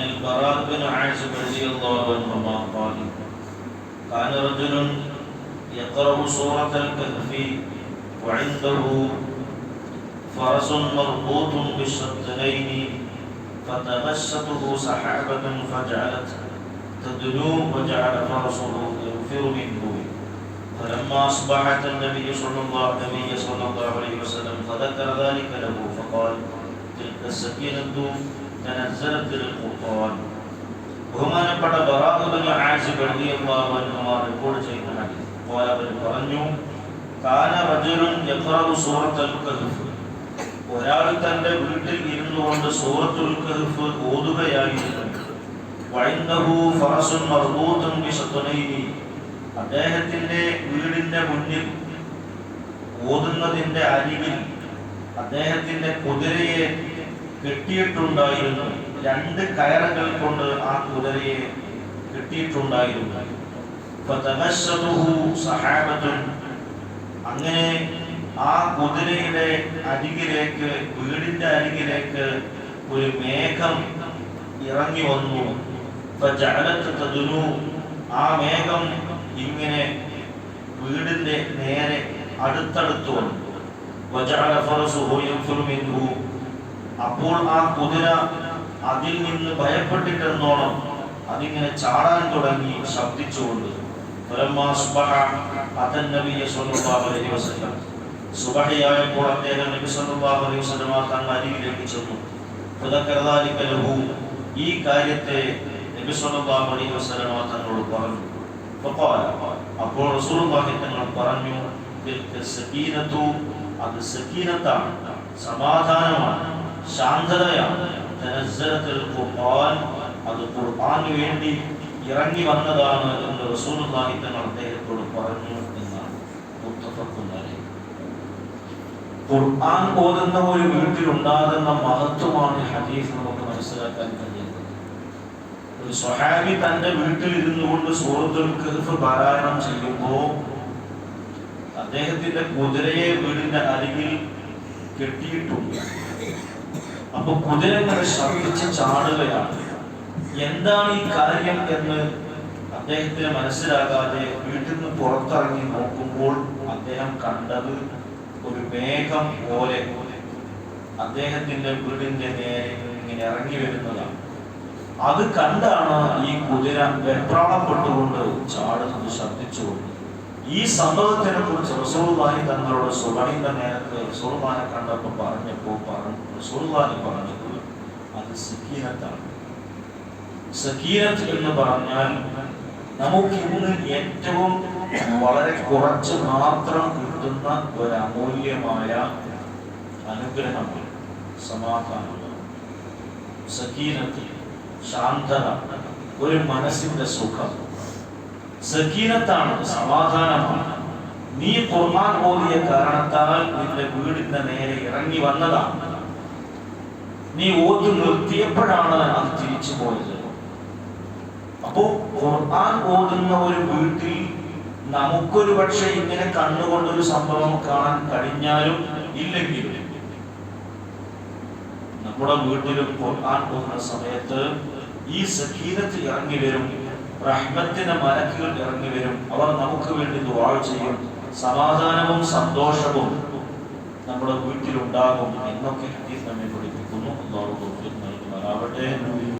عن البراء بن عازب رضي الله عنهما قال كان رجل يقرأ سورة الكهف وعنده فرس مربوط بالشطرين فتغشته سحابة فجعلت تدنو وجعل فرسه ينفر منه. فلما أصبحت النبي صلى الله النبي صلى الله عليه وسلم فذكر ذلك له فقال تلك السكينة تنزلت للقرآن ബഹുമാനപ്പെട്ട ബറാബിന് ആസിബ് റളിയല്ലാഹു അൻഹു റിപ്പോർട്ട് ചെയ്യുന്ന ഹദീസ് പോലെ അവർ പറഞ്ഞു കാന റജുലുൻ യഖറഉ സൂറത്തുൽ കഹ്ഫ് ഒരാൾ തന്റെ വീട്ടിൽ ഇരുന്നു കൊണ്ട് സൂറത്തുൽ കഹ്ഫ് ഓതുകയായിരുന്നു വൈന്ദഹു ഫറസുൻ മർബൂത്തുൻ ബിശത്നൈനി അദ്ദേഹത്തിന്റെ വീടിന്റെ മുന്നിൽ ഓതുന്നതിന്റെ അരികിൽ അദ്ദേഹത്തിന്റെ കുതിരയെ കെട്ടിയിട്ടുണ്ടായിരുന്നു. രണ്ട് കയറുകൾ കൊണ്ട് ആ കുതിരയെ കെട്ടിയിട്ടുണ്ടായിരുന്നു. അങ്ങനെ ആ കുതിരയുടെ അരികിലേക്ക് വീടിന്റെ അരികിലേക്ക് ഒരു മേഘം ഇറങ്ങി വന്നു. ആ മേഘം ഇങ്ങനെ വീടിന്റെ നേരെ അടുത്തടുത്ത് വന്നു. അപ്പോൾ ആ കുതിര അതിൽ നിന്ന് ഭയപ്പെട്ടിട്ടെന്നോണം അതിങ്ങനെ ചാടാൻ തുടങ്ങി ശബ്ദിച്ചുകൊണ്ട്. സുബഹയായപ്പോൾ അദ്ദേഹം നബി അരികിലേക്ക് ചെന്നു. ഫദക്കറ ദാലിക ലഹു ഈ കാര്യത്തെ നബി തങ്ങളോട് പറഞ്ഞു. അപ്പോൾ റസൂലുള്ളാഹി തങ്ങൾ പറഞ്ഞു അത് സമാധാനമാണ്. ശാന്തതയാണ്. അത് ഖുർആന് വേണ്ടി ഇറങ്ങി വന്നതാണ് എന്ന് റസൂലുള്ളാഹി തങ്ങൾ അദ്ദേഹത്തോട് പറഞ്ഞു എന്നാണ് ഖുർആൻ ഓതുന്ന ഒരു വീട്ടിലുണ്ടാകുന്ന മഹത്വമാണ് ഹദീസ് നമുക്ക് മനസ്സിലാക്കാൻ കഴിയുന്നത്. ഒരു സ്വഹാബി തന്റെ വീട്ടിൽ ഇരുന്നു കൊണ്ട് സൂറത്തുൽ കഹ്ഫ് പാരായണം ചെയ്യുമ്പോൾ അദ്ദേഹത്തിന്റെ കുതിരയെ വീടിന്റെ അരികിൽ കെട്ടിയിട്ടുണ്ട്. അപ്പൊ കുതിര ഇങ്ങനെ ശബ്ദിച്ച് ചാടുകയാണ്. എന്താണ് ഈ കാര്യം എന്ന് അദ്ദേഹത്തിന് മനസ്സിലാകാതെ വീട്ടിൽ നിന്ന് പുറത്തിറങ്ങി നോക്കുമ്പോൾ അദ്ദേഹം കണ്ടത് ഒരു മേഘം പോലെ. അദ്ദേഹത്തിന്റെ വീടിന്റെ നേരെ ഇങ്ങനെ ഇറങ്ങി വരുന്നതാണ്. അത് കണ്ടാണ് ഈ കുതിര വെപ്രാളപ്പെട്ടുകൊണ്ട് ചാടുന്നത് ശബ്ദിച്ചുകൊണ്ട്. ഈ സംഭവത്തിനെ കുറിച്ച് റസൂർവാഹി തങ്ങളുടെ സുബൈന്റെ നേരത്ത് റസൂർവാനെ കണ്ടപ്പോൾ പറഞ്ഞപ്പോൾ പറഞ്ഞു റസൂർവാഹി പറഞ്ഞത് അത് സക്കീനത്താണ് സക്കീനത്ത് എന്ന് പറഞ്ഞാൽ നമുക്ക് ഇന്ന് ഏറ്റവും വളരെ കുറച്ച് മാത്രം കിട്ടുന്ന ഒരു അമൂല്യമായ അനുഗ്രഹമാണ് സമാധാനം സക്കീനത്തിൽ ശാന്തത ഒരു മനസ്സിന്റെ സുഖം സക്കീനത്താണ് സമാധാനമാണ്. നീ ഖുർആൻ ഓതിയ കാരണത്താൽ നിന്റെ വീടിന്റെ നേരെ ഇറങ്ങി വന്നതാണ് നീ ഓതി നിർത്തിയപ്പോഴാണ് അത് തിരിച്ചു പോയത്. അപ്പോ ഖുർആൻ ഓതുന്ന ഒരു വീട്ടിൽ നമുക്കൊരു പക്ഷെ ഇങ്ങനെ കണ്ണുകൊണ്ടൊരു സംഭവം കാണാൻ കഴിഞ്ഞാലും ഇല്ലെങ്കിലും നമ്മുടെ വീട്ടിലും ഖുർആൻ പോകുന്ന സമയത്ത് ഈ സഖീനത്തിൽ ഇറങ്ങി വരും. റഹ്മത്തിന്റെ മലക്കുകൾ ഇറങ്ങി വരും. അവർ നമുക്ക് വേണ്ടി ദുആ ചെയ്യും. സമാധാനവും സന്തോഷവും നമ്മുടെ വീട്ടിലുണ്ടാകും എന്നൊക്കെ ഹദീസ് നമ്മെ പഠിപ്പിക്കുന്നു. അള്ളാഹു നൽകുമാറാവട്ടെ.